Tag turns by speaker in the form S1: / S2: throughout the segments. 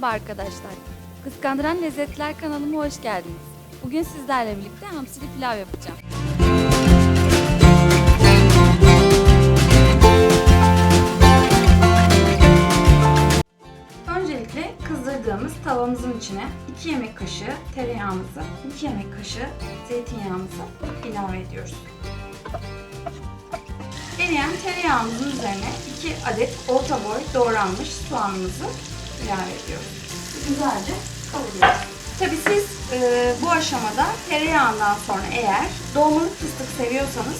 S1: Merhaba arkadaşlar. Kıskandıran Lezzetler kanalıma hoş geldiniz. Bugün sizlerle birlikte hamsili pilav yapacağım. Öncelikle kızdırdığımız tavamızın içine 2 yemek kaşığı tereyağımızı, 2 yemek kaşığı zeytinyağımızı ilave ediyoruz. Eriyen tereyağımızın üzerine 2 adet orta boy doğranmış soğanımızı ilave ediyoruz. Güzelce kavuruyoruz. Tabi siz e, bu aşamada tereyağından sonra eğer dolmalık fıstık seviyorsanız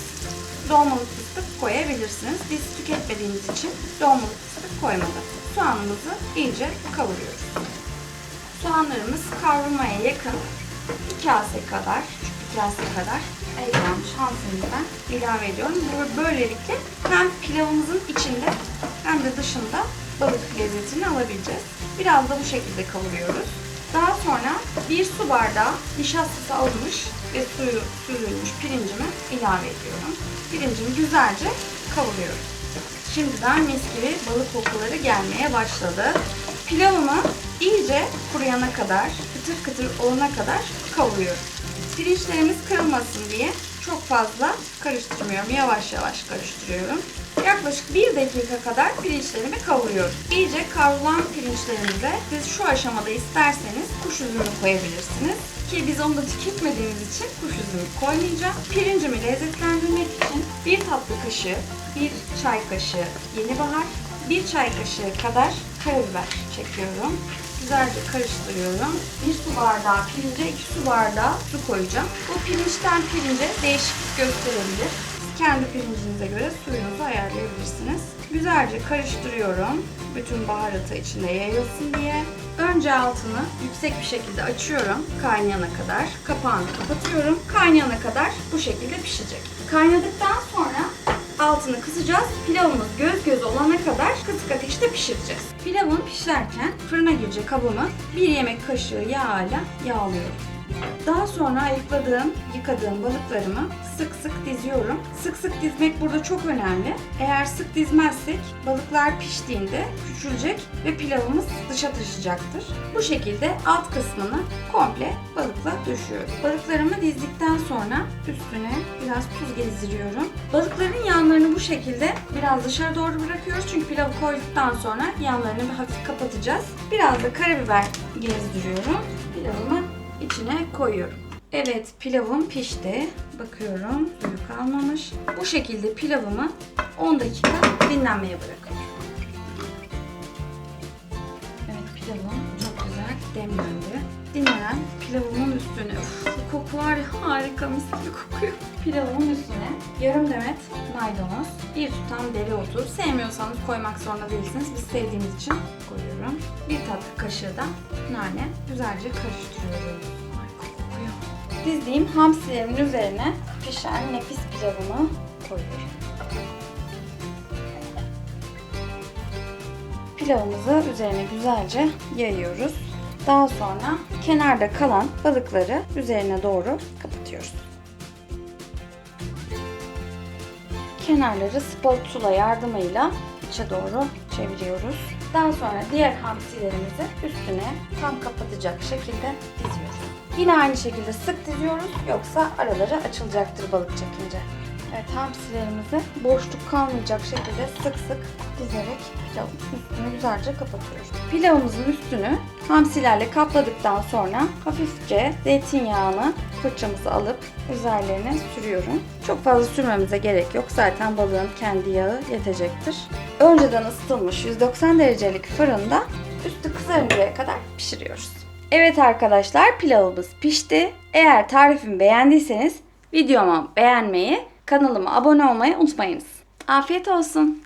S1: dolmalık fıstık koyabilirsiniz. Biz tüketmediğimiz için dolmalık fıstık koymadık. Soğanımızı iyice kavuruyoruz. Soğanlarımız kavrulmaya yakın 2 kase kadar, küçük bir kase kadar ayıklanmış hamsimizden ilave ediyorum. Böylelikle hem pilavımızın içinde hem de dışında balık lezzetini alabileceğiz. Biraz da bu şekilde kavuruyoruz. Daha sonra bir su bardağı nişastası alınmış ve suyu süzülmüş pirincimi ilave ediyorum. Pirincimi güzelce kavuruyorum. Şimdiden mis gibi balık kokuları gelmeye başladı. Pilavımı iyice kuruyana kadar, kıtır kıtır olana kadar kavuruyorum. Pirinçlerimiz kırılmasın diye çok fazla karıştırmıyorum. Yavaş yavaş karıştırıyorum. Yaklaşık bir dakika kadar pirinçlerimi kavuruyorum. İyice kavrulan pirinçlerimize siz şu aşamada isterseniz kuş üzümü koyabilirsiniz. Ki biz onu da tüketmediğimiz için kuş üzümü koymayacağım. Pirincimi lezzetlendirmek için bir tatlı kaşığı, bir çay kaşığı yeni bahar, bir çay kaşığı kadar karabiber çekiyorum. Güzelce karıştırıyorum. Bir su bardağı pirince iki su bardağı su koyacağım. Bu pirinçten pirince değişiklik gösterebilir. Kendi pirincinize göre suyunuzu ayarlayabilirsiniz. Güzelce karıştırıyorum. Bütün baharatı içinde yayılsın diye. Önce altını yüksek bir şekilde açıyorum kaynayana kadar. Kapağını kapatıyorum. Kaynayana kadar bu şekilde pişecek. Kaynadıktan sonra altını kısacağız. Pilavımız göz göz olana kadar kısık ateşte pişireceğiz. Pilavım pişerken fırına girecek kabımı bir yemek kaşığı yağla yağlıyorum. Daha sonra ayıkladığım, yıkadığım balıklarımı sık sık diziyorum. Sık sık dizmek burada çok önemli. Eğer sık dizmezsek balıklar piştiğinde küçülecek ve pilavımız dışa taşacaktır. Bu şekilde alt kısmını komple balıkla döşüyorum. Balıklarımı dizdikten sonra üstüne biraz tuz gezdiriyorum. Balıkların yanlarını bu şekilde biraz dışarı doğru bırakıyoruz. Çünkü pilavı koyduktan sonra yanlarını bir hafif kapatacağız. Biraz da karabiber gezdiriyorum. Pilavımı içine koyuyorum. Evet pilavım pişti. Bakıyorum suyu kalmamış. Bu şekilde pilavımı 10 dakika dinlenmeye bırakıyorum. Evet pilavım çok güzel demlendi. Dinlenen pilavımın üstüne uf, bu koku var ya harika mis gibi kokuyor. Pilavımın üstüne yarım demet maydanoz, bir tutam dereotu. Sevmiyorsanız koymak zorunda değilsiniz. Biz sevdiğimiz için koyuyorum. Bir tatlı kaşığı da nane. Güzelce karıştırıyorum. Dizdiğim hamsilerimin üzerine pişen nefis pilavımı koyuyorum. Pilavımızı üzerine güzelce yayıyoruz. Daha sonra kenarda kalan balıkları üzerine doğru kapatıyoruz. Kenarları spatula yardımıyla içe doğru çeviriyoruz. Daha sonra diğer hamsilerimizi üstüne tam kapatacak şekilde diziyoruz. Yine aynı şekilde sık diziyoruz yoksa araları açılacaktır balık çekince. Evet hamsilerimizi boşluk kalmayacak şekilde sık sık dizerek pilavın üstünü güzelce kapatıyoruz. Pilavımızın üstünü hamsilerle kapladıktan sonra hafifçe zeytinyağını fırçamızı alıp üzerlerine sürüyorum. Çok fazla sürmemize gerek yok. Zaten balığın kendi yağı yetecektir. Önceden ısıtılmış 190 derecelik fırında üstü kızarıncaya kadar pişiriyoruz. Evet arkadaşlar pilavımız pişti. Eğer tarifimi beğendiyseniz videomu beğenmeyi, kanalıma abone olmayı unutmayınız. Afiyet olsun.